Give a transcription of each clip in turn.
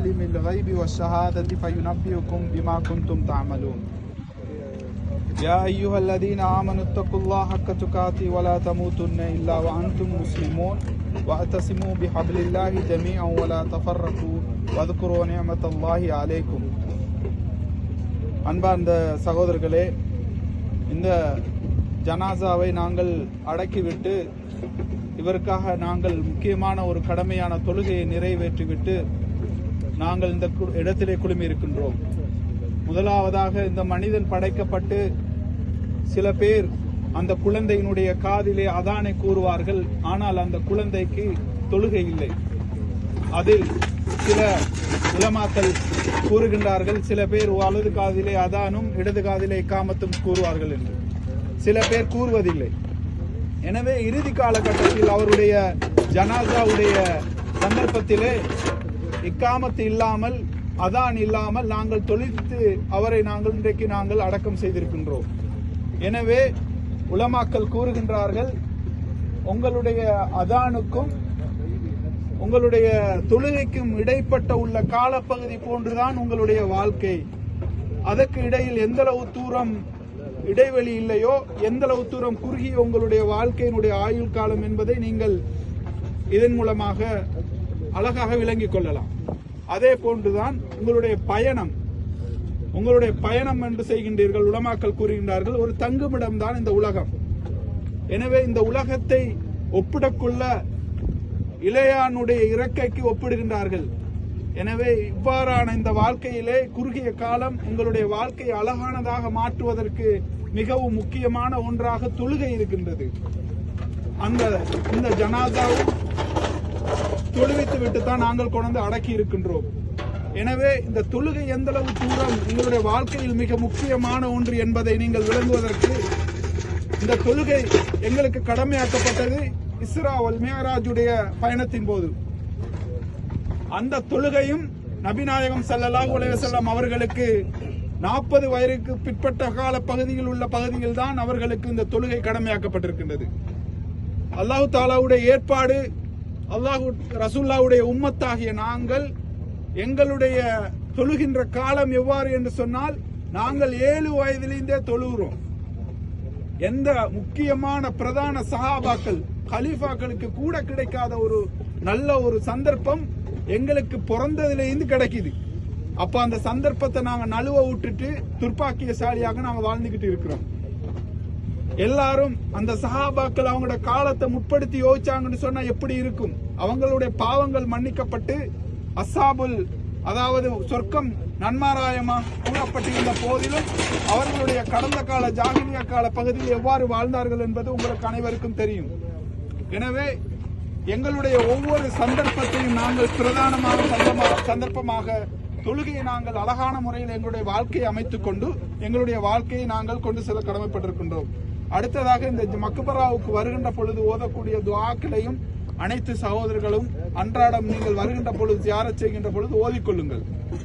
عالم الغيب والشهادة فينبئكم بما كنتم تعملون يا أيها الذين آمنوا اتقوا الله حق تقاته ولا تموتن إلا وأنتم مسلمون واعتصموا بحبل الله جميعا ولا تفرقوا واذكروا نعمة الله عليكم அன்பார்ந்த சகோதரர்களே இந்த ஜனாசாவை நாங்கள் அடக்கிவிட்டு இவருக்காக நாங்கள் முக்கியமான ஒரு கடமையான தொழுகையை நிறைவேற்றிவிட்டு நாங்கள் இந்த இடத்திலே குழுமி இருக்கின்றோம் முதலாவதாக இந்த மனிதன் படைக்கப்பட்டு சில பேர் அந்த குழந்தையினுடைய காதிலே அதானை கூறுவார்கள். ஆனால் அந்த குழந்தைக்கு தொழுகை இல்லை. அதில் சில உலமாக்கள் கூறுகின்றார்கள். சில பேர் வலது காதிலே அதானும் இடது காதிலே காமத்தும் கூறுவார்கள் என்று. சில பேர் கூறுவதில்லை. எனவே இறுதி காலகட்டத்தில் அவருடைய ஜனாசாவுடைய சந்தர்ப்பத்திலே இக்காமத்து இல்லாமல் அதான் இல்லாமல் நாங்கள் தொழித்து அவரை நாங்கள் இன்றைக்கு நாங்கள் அடக்கம் செய்திருக்கின்றோம். எனவே உலமாக்கள் கூறுகின்றார்கள் உங்களுடைய அதானுக்கும் உங்களுடைய தொழுகைக்கும் இடைப்பட்ட உள்ள காலப்பகுதி போன்றுதான் உங்களுடைய வாழ்க்கை. அதற்கு இடையில் எந்தளவு தூரம் இடைவெளி இல்லையோ எந்தளவு தூரம் குறுகிய உங்களுடைய வாழ்க்கையினுடைய ஆயுள் காலம் என்பதை நீங்கள் இதன் மூலமாக அழகாக விளங்கிக் கொள்ளலாம். அதே போன்றுதான் உங்களுடைய பயணம். உங்களுடைய பயணம் என்று செய்கின்றீர்கள் உலமாக்கள் கூறுகின்றார்கள் ஒரு தங்குமிடம் தான் இந்த உலகம். எனவே இந்த உலகத்தை ஒப்பிடக்குள்ள இளையானுடைய இறக்கைக்கு ஒப்பிடுகின்றார்கள். எனவே இவ்வாறான இந்த வாழ்க்கையிலே குறுகிய காலம் உங்களுடைய வாழ்க்கையை அழகானதாக மாற்றுவதற்கு மிகவும் முக்கியமான ஒன்றாக தொழுகை இருக்கின்றது. அந்த இந்த ஜனாதாவும் தொழுவித்து விட்டு தான் நாங்கள் கொண்டு அடக்கி இருக்கின்றோம் எனவே இந்த தொழுகை எந்த அளவு தூரம் உங்களுடைய வாழ்க்கையில் மிக முக்கியமான ஒன்று என்பதை நீங்கள் விளங்குவதற்கு இந்த தொழுகை எங்களுக்கு கடமையாக்கப்பட்டது இஸ்ராவல் வல் பயணத்தின் போது. அந்த தொழுகையும் நபிநாயகம் ஸல்லல்லாஹு உலக வஸல்லம் அவர்களுக்கு நாற்பது வயதுக்கு பிற்பட்ட கால பகுதியில் உள்ள பகுதியில் தான் அவர்களுக்கு இந்த தொழுகை கடமையாக்கப்பட்டிருக்கின்றது. அல்லாஹு தாலாவுடைய ஏற்பாடு அல்லாஹு ரசூல்லாவுடைய உம்மத்தாகிய நாங்கள் எங்களுடைய தொழுகின்ற காலம் எவ்வாறு என்று சொன்னால் நாங்கள் ஏழு வயதிலிருந்தே தொழுகிறோம். எந்த முக்கியமான பிரதான சஹாபாக்கள் கலீஃபாக்களுக்கு கூட கிடைக்காத ஒரு நல்ல ஒரு சந்தர்ப்பம் எங்களுக்கு பிறந்ததுலேருந்து கிடைக்குது. அப்ப அந்த சந்தர்ப்பத்தை நாங்கள் நழுவ விட்டுட்டு துர்ப்பாக்கியசாலியாக நாங்கள் வாழ்ந்துகிட்டு இருக்கிறோம். எல்லாரும் அந்த சஹாபாக்கள் அவங்களோட காலத்தை முற்படுத்தி யோசிச்சாங்கன்னு சொன்னா எப்படி இருக்கும்? அவங்களுடைய பாவங்கள் மன்னிக்கப்பட்டு அசாபுல் அதாவது சொர்க்கம் நன்மாராயமா கூறப்பட்டிருந்த போதிலும் அவர்களுடைய கடந்த கால ஜாகிலியா கால பகுதியில் எவ்வாறு வாழ்ந்தார்கள் என்பது உங்களுக்கு அனைவருக்கும் தெரியும். எனவே எங்களுடைய ஒவ்வொரு சந்தர்ப்பத்தையும் நாங்கள் பிரதானமாக சந்தர்ப்பமாக தொழுகையை நாங்கள் அழகான முறையில் எங்களுடைய வாழ்க்கையை அமைத்துக் கொண்டு எங்களுடைய வாழ்க்கையை நாங்கள் கொண்டு செல்ல கடமைப்பட்டிருக்கின்றோம். அடுத்ததாக இந்த மக்குபராவுக்கு வருகின்ற பொழுது ஓதக்கூடிய துவாக்களையும் அனைத்து சகோதரர்களும் அன்றாடம் நீங்கள் வருகின்ற பொழுது தியாரச் செய்கின்ற பொழுது ஓதிக்கொள்ளுங்கள்.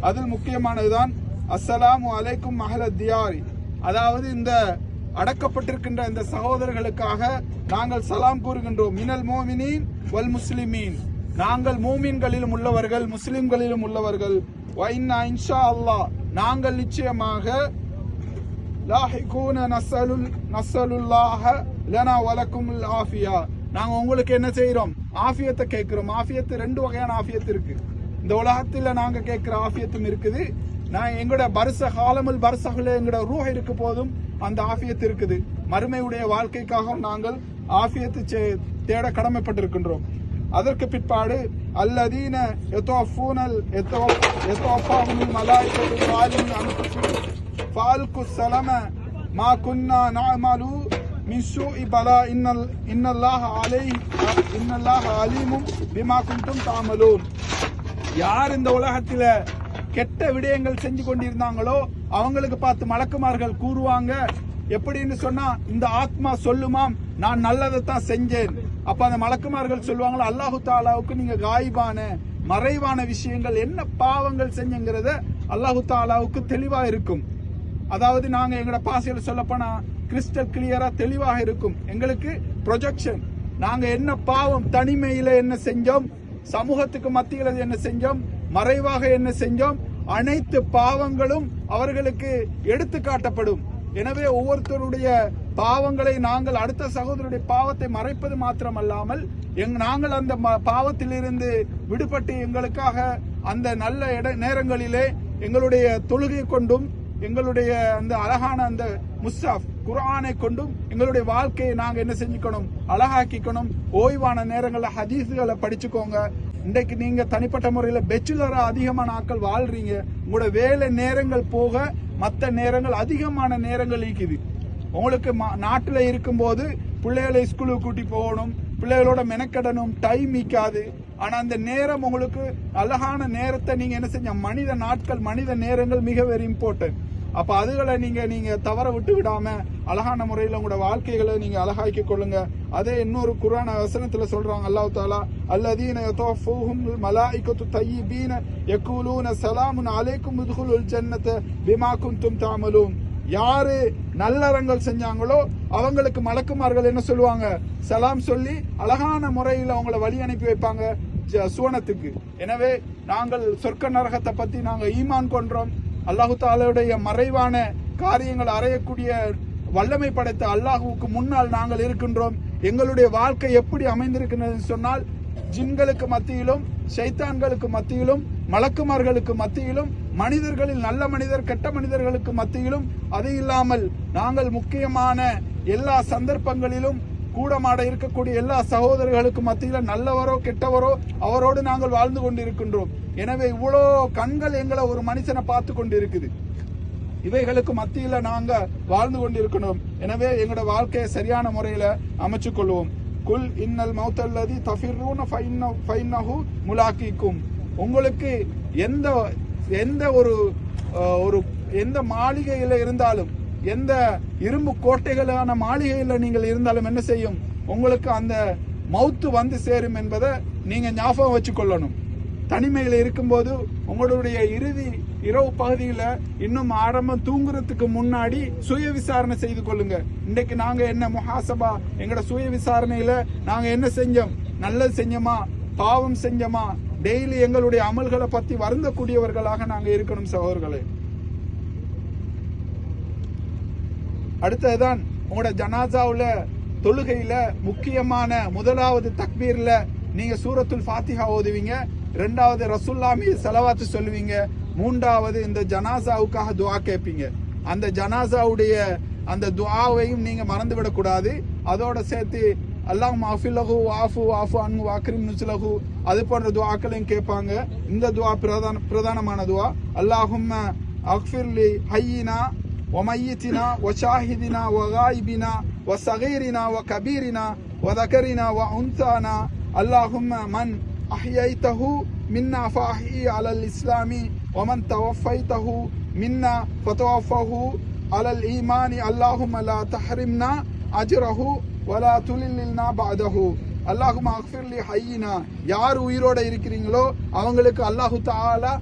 அதில் முக்கியமானதுதான் அஸ்ஸலாமு அலைக்கும் மஹல தியாரி. அதாவது இந்த அடக்கப்பட்டிருக்கின்ற இந்த சகோதரர்களுக்காக நாங்கள் சலாம் கூறுகின்றோம். மினல் மோமினின் வல் முஸ்லிமீன். நாங்கள் மூமின்களிலும் உள்ளவர்கள் முஸ்லிம்களிலும் உள்ளவர்கள். இன்ஷா அல்லாஹ். நாங்கள் நிச்சயமாக லாஹிகூன நசலுல் நசலுல்லாஹ லனா வலக்கும் ஆஃபியா. நாங்க உங்களுக்கு என்ன செய்கிறோம் ஆஃபியத்தை கேட்கிறோம். ஆஃபியத்து ரெண்டு வகையான ஆஃபியத்து இருக்கு. இந்த உலகத்துல நாங்க கேட்கிற ஆஃபியத்தும் இருக்குது. நான் எங்களோட பரிச காலமல் பரிசகுல எங்களோட ரூஹ இருக்க போதும் அந்த ஆஃபியத்து இருக்குது. மறுமையுடைய வாழ்க்கைக்காக நாங்கள் ஆஃபியத்து சே- தேட கடமைப்பட்டிருக்கின்றோம். அதற்கு பிற்பாடு அல்லதீன எத்தோஃபூனல் எத்தோ எத்தோஃபாவுல் மலாய்க்கத்து வாலின் அனுப்பும் فالقوا السلام ما كنا نعمل من سوء بلا ان ال- ان الله عليه ان الله عليم بما كنتم تعملون யார் இந்த உலகத்துல கெட்ட விடயங்கள் செஞ்சு கொண்டிருந்தாங்களோ அவங்களுக்கு பார்த்து மலக்குமார்கள் கூறுவாங்க எப்படின்னு சொன்னா இந்த ஆத்மா சொல்லுமாம் நான் நல்லதை தான் செஞ்சேன் அப்ப அந்த மலக்குமார்கள் சொல்லுவாங்களா அல்லாஹு தாலாவுக்கு நீங்க காயிபான மறைவான விஷயங்கள் என்ன பாவங்கள் செஞ்சங்கிறத அல்லாஹு தாலாவுக்கு தெளிவா இருக்கும் அதாவது நாங்கள் எங்களோட பாசையில் சொல்லப்போனால் கிறிஸ்டல் கிளியராக தெளிவாக இருக்கும். எங்களுக்கு ப்ரொஜெக்ஷன் நாங்கள் என்ன பாவம் தனிமையில் என்ன செஞ்சோம் சமூகத்துக்கு மத்தியில் என்ன செஞ்சோம் மறைவாக என்ன செஞ்சோம் அனைத்து பாவங்களும் அவர்களுக்கு எடுத்து காட்டப்படும். எனவே ஒவ்வொருத்தருடைய பாவங்களை நாங்கள் அடுத்த சகோதரருடைய பாவத்தை மறைப்பது மாத்திரமல்லாமல் எங் நாங்கள் அந்த ம- பாவத்திலிருந்து விடுபட்டு எங்களுக்காக அந்த நல்ல இட நேரங்களிலே எங்களுடைய தொழுகை கொண்டும் எங்களுடைய அந்த அழகான அந்த முஸ்ஸாஃப் குரானை கொண்டும் எங்களுடைய வாழ்க்கையை நாங்கள் என்ன செஞ்சுக்கணும்? அழகாக்கிக்கணும். ஓய்வான நேரங்களில் ஹதீஸுகளை படிச்சுக்கோங்க. இன்றைக்கு நீங்க தனிப்பட்ட முறையில் பெச்சுலரா அதிகமான ஆட்கள் வாழ்றீங்க. உங்களோட வேலை நேரங்கள் போக மற்ற நேரங்கள் அதிகமான நேரங்கள் இருக்குது உங்களுக்கு நாட்டில் இருக்கும்போது பிள்ளைகளை ஸ்கூலுக்கு கூட்டி போகணும். பிள்ளைகளோட மெனக்கடனும் டைம் நிற்காது ஆனா அந்த நேரம் உங்களுக்கு அழகான நேரத்தை நீங்க என்ன செஞ்ச மனித நாட்கள் மனித நேரங்கள் மிக வெரி இம்பார்ட்டன்ட் அப்ப அதுகளை நீங்க நீங்க தவற விட்டு விடாம அழகான முறையில உங்களோட வாழ்க்கைகளை நீங்க அழகாக்கி கொள்ளுங்க. அதே இன்னொரு குரான வசனத்துல சொல்றாங்க அல்லாஹ் தாலா அல்லதீன யதஃபூஹும் மலாயிகத்து தய்யிபீன யகூலூன சலாமுன் அலைக்கும் உத்குலுல் ஜன்னத பிமா குன்தும் தஅமலூன் யாரு நல்லறங்கள் செஞ்சாங்களோ அவங்களுக்கு மலக்குமார்கள் என்ன சொல்லுவாங்க? சலாம் சொல்லி அழகான முறையில் அவங்கள வழி அனுப்பி வைப்பாங்க. சுவனத்துக்கு. எனவே நாங்கள் சொர்க்க நரகத்தை பத்தி நாங்கள் ஈமான் கொன்றோம் அல்லாஹு தாலாவுடைய மறைவான காரியங்கள் அறையக்கூடிய வல்லமை படைத்த அல்லாஹுவுக்கு முன்னால் நாங்கள் இருக்கின்றோம். எங்களுடைய வாழ்க்கை எப்படி அமைந்திருக்கிறது சொன்னால் ஜின்களுக்கு மத்தியிலும் சைத்தான்களுக்கு மத்தியிலும் மலக்குமார்களுக்கு மத்தியிலும் மனிதர்களில் நல்ல மனிதர் கெட்ட மனிதர்களுக்கு மத்தியிலும் அது இல்லாமல் நாங்கள் முக்கியமான எல்லா சந்தர்ப்பங்களிலும் கூடமாட இருக்கக்கூடிய எல்லா சகோதரர்களுக்கும் மத்தியில் நல்லவரோ கெட்டவரோ அவரோடு நாங்கள் வாழ்ந்து கொண்டிருக்கின்றோம். எனவே இவ்வளோ கண்கள் எங்களை ஒரு மனுஷனை பார்த்து கொண்டு இருக்குது இவைகளுக்கு மத்தியில் நாங்கள் வாழ்ந்து கொண்டிருக்கணும். எனவே எங்களோட வாழ்க்கையை சரியான முறையில் அமைச்சு கொள்வோம். குல் இன்னல் மௌத்தல்லதி தஃபிர்னு முலாக்கிக்கும். உங்களுக்கு எந்த எந்த ஒரு ஒரு எந்த மாளிகையில் இருந்தாலும் எந்த இரும்பு கோட்டைகளான மாளிகையில் நீங்கள் இருந்தாலும் என்ன செய்யும்? உங்களுக்கு அந்த மௌத்து வந்து சேரும் என்பதை நீங்க ஞாபகம் வச்சுக்கொள்ளணும். தனிமையில் இருக்கும்போது உங்களுடைய இறுதி இரவு பகுதியில் இன்னும் ஆரம்பம் தூங்குறதுக்கு முன்னாடி சுய விசாரணை செய்து கொள்ளுங்க. இன்னைக்கு நாங்க என்ன முஹாசபா எங்களோட சுய விசாரணையில நாங்க என்ன செஞ்சோம்? நல்லது செஞ்சோமா? பாவம் செஞ்சோமா? டெய்லி எங்களுடைய அமல்களை பத்தி வருந்தக்கூடியவர்களாக நாங்க இருக்கணும் சகோதரர்களே. அடுத்ததுதான் உங்களோட ஜனாசாவில் தொழுகையில் முக்கியமான முதலாவது தக்பீரில் நீங்கள் சூரத்துல் ஃபாத்திஹா ஓதுவீங்க. ரெண்டாவது ரசுல்லா மீது செலவாத்து சொல்லுவீங்க. மூன்றாவது இந்த ஜனாசாவுக்காக துவா கேட்பீங்க. அந்த ஜனாசாவுடைய அந்த துவாவையும் நீங்கள் மறந்து விடக்கூடாது அதோட சேர்த்து அல்லாஹ் மாஃபிலஹு வாஃபு வாஃபு அன்ஹு வாக்ரிம் நுசுலகு அது போன்ற துவாக்களையும் கேட்பாங்க. இந்த துவா பிரதான பிரதானமான துவா. அல்லாஹும் அக்ஃபிர்லி ஹையினா وميتنا وشاهدنا وغائبنا وصغيرنا وكبيرنا وذكرنا وأنثانا اللهم من أحييته منا فأحيي على الإسلام ومن توفيته منا فتوفه على الإيمان اللهم لا تحرمنا أجره ولا تللنا بعده அல்லாஹும் அக்ஃபிர்லி ஹையினா யார் உயிரோட இருக்கிறீங்களோ அவங்களுக்கு அல்லாஹு தாலா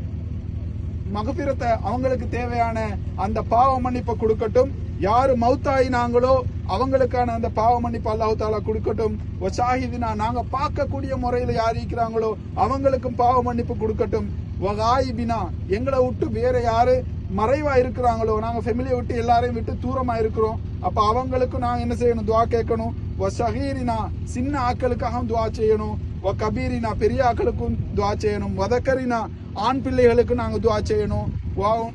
மகபிரத்தை அவங்களுக்கு தேவையான அந்த பாவ மன்னிப்பை கொடுக்கட்டும். யாரு மௌத்தாயினாங்களோ அவங்களுக்கான அந்த பாவ மன்னிப்பு அல்லாஹு தாலா கொடுக்கட்டும். ஒசாஹிதினா நாங்க பார்க்கக்கூடிய முறையில யார் இருக்கிறாங்களோ அவங்களுக்கும் பாவ மன்னிப்பு கொடுக்கட்டும். வகாயிபினா எங்களை விட்டு வேற யாரு மறைவா இருக்கிறாங்களோ நாங்க ஃபெமிலியை விட்டு எல்லாரையும் விட்டு தூரமா இருக்கிறோம். அப்ப அவங்களுக்கும் நாங்க என்ன செய்யணும்? துவா கேட்கணும். வ சின்ன ஆக்களுக்காகவும் துவா செய்யணும். வ கபீரினா பெரிய ஆக்களுக்கும் துவா செய்யணும். வதக்கரினா ஆண் பிள்ளைகளுக்கு நாங்கள் துவா செய்யணும். வ-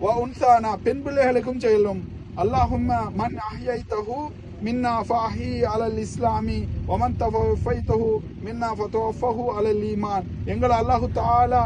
வ உன்சானா பெண் பிள்ளைகளுக்கும் செய்யணும் அல்லாஹும்ம மன் அஹ்யைதஹு மின்னா ஃபாஹி அலல் இஸ்லாமி வமன் தவஃபைதஹு மின்னா ஃபதவஃபஹு அலல் ஈமான். எங்களை அல்லாஹு தாலா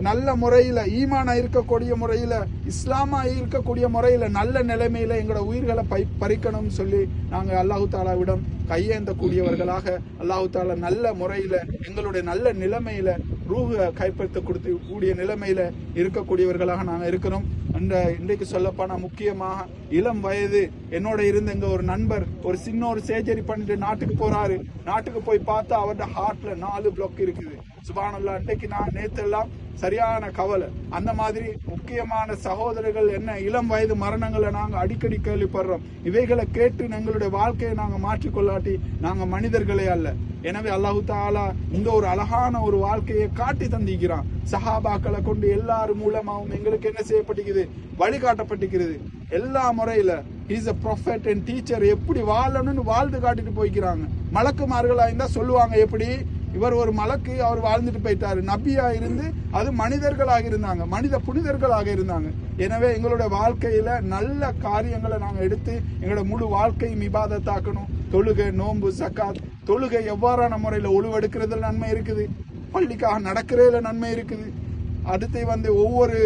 நல்ல முறையில் ஈமானா இருக்கக்கூடிய முறையில் இஸ்லாமாக இருக்கக்கூடிய முறையில் நல்ல நிலைமையில் எங்களோட உயிர்களை பை பறிக்கணும்னு சொல்லி நாங்கள் அல்லாஹு தாலாவிடம் கையேந்தக்கூடியவர்களாக அல்லாஹு தாலா நல்ல முறையில் எங்களுடைய நல்ல நிலைமையில ரூஹை கைப்பற்ற கொடுத்து கூடிய நிலைமையில இருக்கக்கூடியவர்களாக நாங்கள் இருக்கிறோம். அந்த இன்றைக்கு சொல்லப்போனா முக்கியமாக இளம் வயது என்னோட இருந்த எங்க ஒரு நண்பர் ஒரு சின்ன ஒரு சேஜரி பண்ணிட்டு நாட்டுக்கு போறாரு. நாட்டுக்கு போய் பார்த்தா அவரோட ஹார்ட்ல நாலு பிளாக் இருக்குது. சுபானல்லா இன்றைக்கு நான் நேத்தெல்லாம் சரியான கவலை. அந்த மாதிரி முக்கியமான சகோதரர்கள் என்ன இளம் வயது மரணங்களை நாங்கள் அடிக்கடி கேள்விப்படுறோம். இவைகளை கேட்டு எங்களுடைய வாழ்க்கையை நாங்கள் மாற்றிக்கொள்ளாட்டி நாங்கள் மனிதர்களே அல்ல. எனவே அல்லாஹு தாலா இந்த ஒரு அழகான ஒரு வாழ்க்கையை காட்டி தந்திக்கிறான் சஹாபாக்களை கொண்டு எல்லாரும் மூலமாகவும் எங்களுக்கு என்ன செய்யப்பட்டிருக்குது? வழிகாட்டப்பட்டிருக்கிறது எல்லா முறையில is a prophet and teacher எப்படி வாழணும்னு வாழ்ந்து காட்டிட்டு போய்க்கிறாங்க. மலக்குமார்களா இருந்தா சொல்லுவாங்க எப்படி? இவர் ஒரு மலக்கு அவர் வாழ்ந்துட்டு போயிட்டாரு. நபியா இருந்து அது மனிதர்களாக இருந்தாங்க. மனித புனிதர்களாக இருந்தாங்க. எனவே எங்களுடைய வாழ்க்கையில நல்ல காரியங்களை நாங்கள் எடுத்து எங்களோட முழு வாழ்க்கையும் இபாதத்தாக்கணும். தொழுகை நோன்பு சக்காத். தொழுகை எவ்வாறான முறையில ஒழுவெடுக்கிறதுல நன்மை இருக்குது? பள்ளிக்காக நடக்கிறதுல நன்மை இருக்குது. அடுத்து வந்து ஒவ்வொரு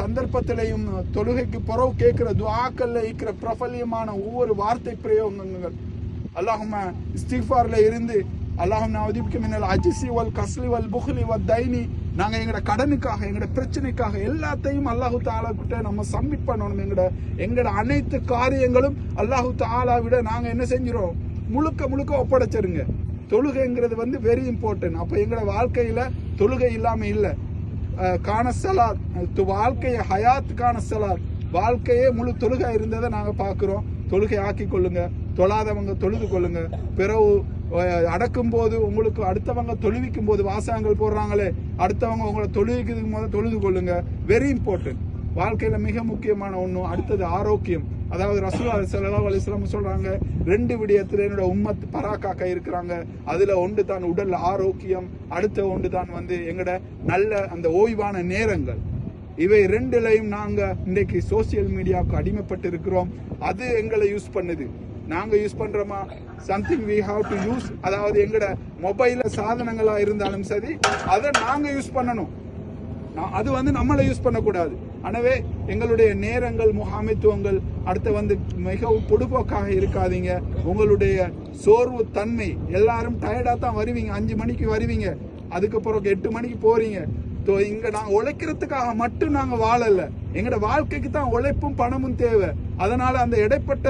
சந்தர்ப்பத்திலையும் தொழுகைக்கு புறவு கேட்கிற துவாக்கல்ல இருக்கிற பிரபல்யமான ஒவ்வொரு வார்த்தை பிரயோகங்கள். அல்லாஹும இஸ்திஃபார்ல இருந்து அல்லாஹும் நவதிபிக்கு மின்னல் அஜிசி வல் கஸ்லி வல் புஹ்லி வல் தைனி. நாங்க எங்கட கடனுக்காக எங்கட பிரச்சனைக்காக எல்லாத்தையும் அல்லாஹு தாலா கிட்ட நம்ம சப்மிட் பண்ணணும் எங்கட எங்கட அனைத்து காரியங்களும் அல்லாஹு தாலா விட நாங்க என்ன செஞ்சிரோம் முழுக்க முழுக்க ஒப்படைச்சிருங்க. தொழுகைங்கிறது வந்து வெரி இம்பார்ட்டன்ட் அப்ப எங்கட வாழ்க்கையில தொழுகை இல்லாம இல்லை. காண சலாத் து- வாழ்க்கையை ஹயாத் காண சலாத். வாழ்க்கையே முழு தொழுகை இருந்ததை நாங்க பார்க்குறோம் தொழுகை ஆக்கி கொள்ளுங்க. தொழாதவங்க தொழுது கொள்ளுங்க. பிறகு அடக்கும் போது உங்களுக்கு அடுத்தவங்க தொழுவிக்கும் போது வாசகங்கள் போடுறாங்களே அடுத்தவங்க உங்களை தொழுவிக்கிறதுக்கு முதல்ல தொழுது கொள்ளுங்க. வெரி இம்பார்ட்டன்ட் வாழ்க்கையில மிக முக்கியமான ஒண்ணு அடுத்தது ஆரோக்கியம். அதாவது ரசூலா ஸல்லல்லாஹு அலிஸ்லாம் சொல்றாங்க ரெண்டு விடயத்துல என்னோட உம்மத் பராக்காக்க இருக்கிறாங்க. அதுல ஒன்று தான் உடல் ஆரோக்கியம் அடுத்த ஒன்று தான் வந்து எங்கட நல்ல அந்த ஓய்வான நேரங்கள். இவை ரெண்டுலையும் நாங்க இன்றைக்கு சோசியல் மீடியாவுக்கு அடிமைப்பட்டு இருக்கிறோம் அது எங்களை யூஸ் பண்ணுது. நாங்கள் யூஸ் பண்ணுறோமா something we have to use அதாவது எங்களோட மொபைலில் சாதனங்களாக இருந்தாலும் சரி அதை நாங்கள் யூஸ் பண்ணணும். நான் அது வந்து நம்மளை யூஸ் பண்ணக்கூடாது. எனவே எங்களுடைய நேரங்கள் முகாமைத்துவங்கள் அடுத்து வந்து மிகவும் பொடுபோக்காக இருக்காதீங்க. உங்களுடைய சோர்வு தன்மை எல்லாரும் டயர்டாக தான் வருவீங்க. அஞ்சு மணிக்கு வருவீங்க. அதுக்கப்புறம் எட்டு மணிக்கு போறீங்க. ஸோ இங்க நாங்க உழைக்கிறதுக்காக மட்டும் நாங்க வாழல. எங்களோட வாழ்க்கைக்கு தான் உழைப்பும் பணமும் தேவை. அதனால அந்த இடைப்பட்ட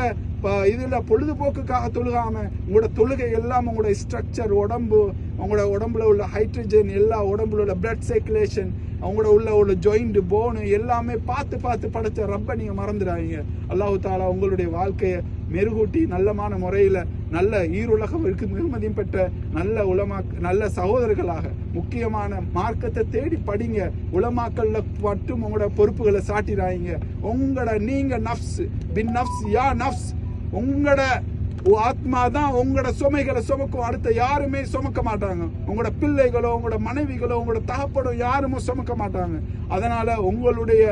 இதில் பொழுதுபோக்குக்காக தொழுகாம உங்களோட தொழுகை எல்லாம் உங்களோட ஸ்ட்ரக்சர் உடம்பு உங்களோட உடம்புல உள்ள ஹைட்ரஜன் எல்லா உடம்புல உள்ள பிளட் சர்க்குலேஷன் அவங்களோட உள்ள உள்ள ஜாயிண்ட் போனு எல்லாமே பார்த்து பார்த்து படைச்ச ரப்ப நீங்கள் மறந்துடாதீங்க. அல்லாஹு தாலா உங்களுடைய வாழ்க்கையை மெருகூட்டி நல்லமான முறையில் நல்ல ஈருலகத்திற்கு மிகுமதியும் பெற்ற நல்ல உலமா நல்ல சகோதரர்களாக முக்கியமான மார்க்கத்தை தேடி படிங்க. உலமாக்கல்ல மட்டும் உங்களோட பொறுப்புகளை சாட்டிடாதீங்க. உங்களோட நீங்க நஃப்ஸ் பின் நஃப்ஸ் யா நஃப்ஸ் உங்களோட ஆத்மா தான் உங்களோட சுமைகளை சுமக்கும். அடுத்த யாருமே சுமக்க மாட்டாங்க. உங்களோட பிள்ளைகளோ உங்களோட மனைவிகளோ உங்களோட தகப்படோ யாருமே சுமக்க மாட்டாங்க. அதனால உங்களுடைய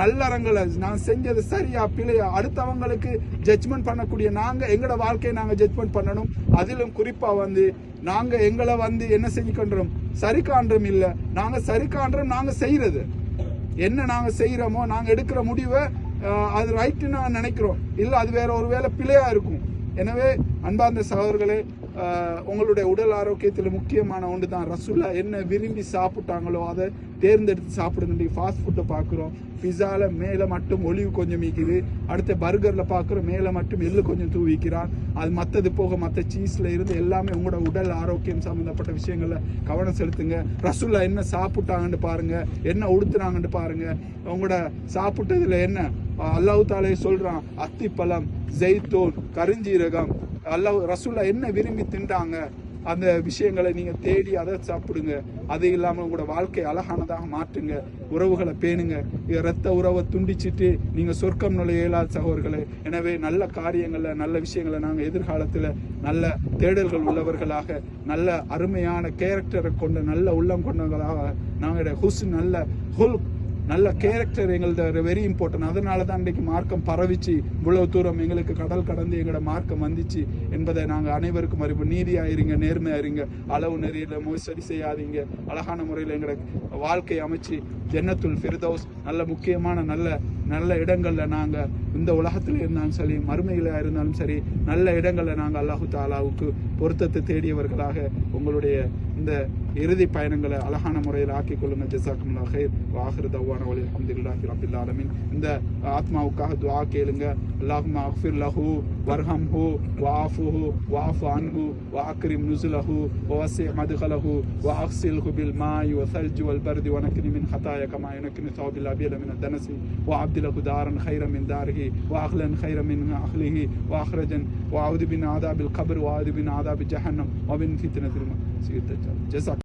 நல்லறங்களை நான் செஞ்சது சரியா பிள்ளையா அடுத்தவங்களுக்கு ஜட்ஜ்மெண்ட் பண்ணக்கூடிய நாங்கள் எங்களோட வாழ்க்கையை நாங்கள் ஜட்ஜ்மெண்ட் பண்ணணும். அதிலும் குறிப்பாக வந்து நாங்கள் எங்களை வந்து என்ன செஞ்சுக்கின்றோம்? சரி காண்றோம் இல்லை. நாங்கள் சரி காண்றோம் நாங்கள் செய்கிறது என்ன நாங்கள் செய்கிறோமோ நாங்கள் எடுக்கிற முடிவை அது ரைட்டு நான் நினைக்கிறோம். இல்லை அது வேற ஒரு வேலை பிழையாக இருக்கும். எனவே அன்பார்ந்த சகோதரர்களே உங்களுடைய உடல் ஆரோக்கியத்தில் முக்கியமான ஒன்று தான் ரசுல்லா என்ன விரும்பி சாப்பிட்டாங்களோ அதை தேர்ந்தெடுத்து சாப்பிடுங்க. ஃபாஸ்ட் ஃபுட்டை பார்க்குறோம். பிஸாவில் மேலே மட்டும் ஒளிவு கொஞ்சம் மீக்குது அடுத்த பர்கரில் பார்க்குறோம் மேலே மட்டும் எள்ளு கொஞ்சம் தூவிக்கிறான். அது மற்றது போக மற்ற சீஸில் இருந்து எல்லாமே உங்களோட உடல் ஆரோக்கியம் சம்மந்தப்பட்ட விஷயங்களில் கவனம் செலுத்துங்க. ரசுல்லா என்ன சாப்பிட்டாங்கன்னு பாருங்கள் என்ன உடுத்துனாங்கன்னு பாருங்கள் உங்களோட சாப்பிட்டதில் என்ன அல்லாஹ் தாலே சொல்றான் அத்திப்பழம் ஜெய்தூன் கருஞ்சீரகம். அல்லாஹ் ரசூல்லா என்ன விரும்பி தின்றாங்க அந்த விஷயங்களை நீங்க தேடி அதை சாப்பிடுங்க. அது இல்லாமல் உங்களோட வாழ்க்கை அழகானதாக மாற்றுங்க. உறவுகளை பேணுங்க. ரத்த உறவை துண்டிச்சிட்டு நீங்க சொர்க்கம் நுழைய இயலாத சகோதரர்களே எனவே நல்ல காரியங்களில் நல்ல விஷயங்களை நாங்கள் எதிர்காலத்தில் நல்ல தேடல்கள் உள்ளவர்களாக நல்ல அருமையான கேரக்டரை கொண்ட நல்ல உள்ளம் கொண்டவர்களாக நாங்களுடைய ஹுஸ் நல்ல ஹுல் நல்ல கேரக்டர் எங்களது வெரி இம்பார்ட்டன்ட் அதனால தான் இன்றைக்கு மார்க்கம் பரவிச்சு இவ்வளவு தூரம் எங்களுக்கு கடல் கடந்து எங்களோட மார்க்கம் வந்துச்சு என்பதை நாங்கள் அனைவருக்கும் அறிவு. நீதியா இருங்க நேர்மையா இருங்க அளவு நெறியில் மோசடி செய்யாதீங்க. அழகான முறையில் எங்களோட வாழ்க்கை அமைச்சு ஜன்னத்துல் ஃபிர்தௌஸ் நல்ல முக்கியமான நல்ல நல்ல இடங்களில் நாங்கள் இந்த உலகத்தில் இருந்தாலும் சரி மறுமையிலாக இருந்தாலும் சரி நல்ல இடங்களில் நாங்கள் அல்லாஹு தாலாவுக்கு பொருத்தத்தை தேடியவர்களாக உங்களுடைய இந்த இறுதி பயணங்களை அழகான முறையில் ஆக்கிக் கொள்ளுங்கள் ஜசாக்குமுல்லா ஹைர் வாஹிர் தவான வலி அல்ஹம்துலில்லாஹி ரப்பில் ஆலமீன் இந்த ஆத்மாவுக்காக துஆ கேளுங்க அல்லாஹும்ம அக்ஃபிர் லஹு வர்ஹம்ஹு வஆஃபுஹு வஆஃபு அன்ஹு வஅக்ரிம் நுஸுலஹு ووسع مدخله واغسله بالماء والثلج والبرد ونكني من خطايا كما ينكن ثوب الابيض من الدنس وعبدله دارا خيرا من داره واخلا خيرا من اخله واخرجا واعوذ من عذاب القبر واعوذ من عذاب جهنم ومن فتنه المسيح الدجال جزاك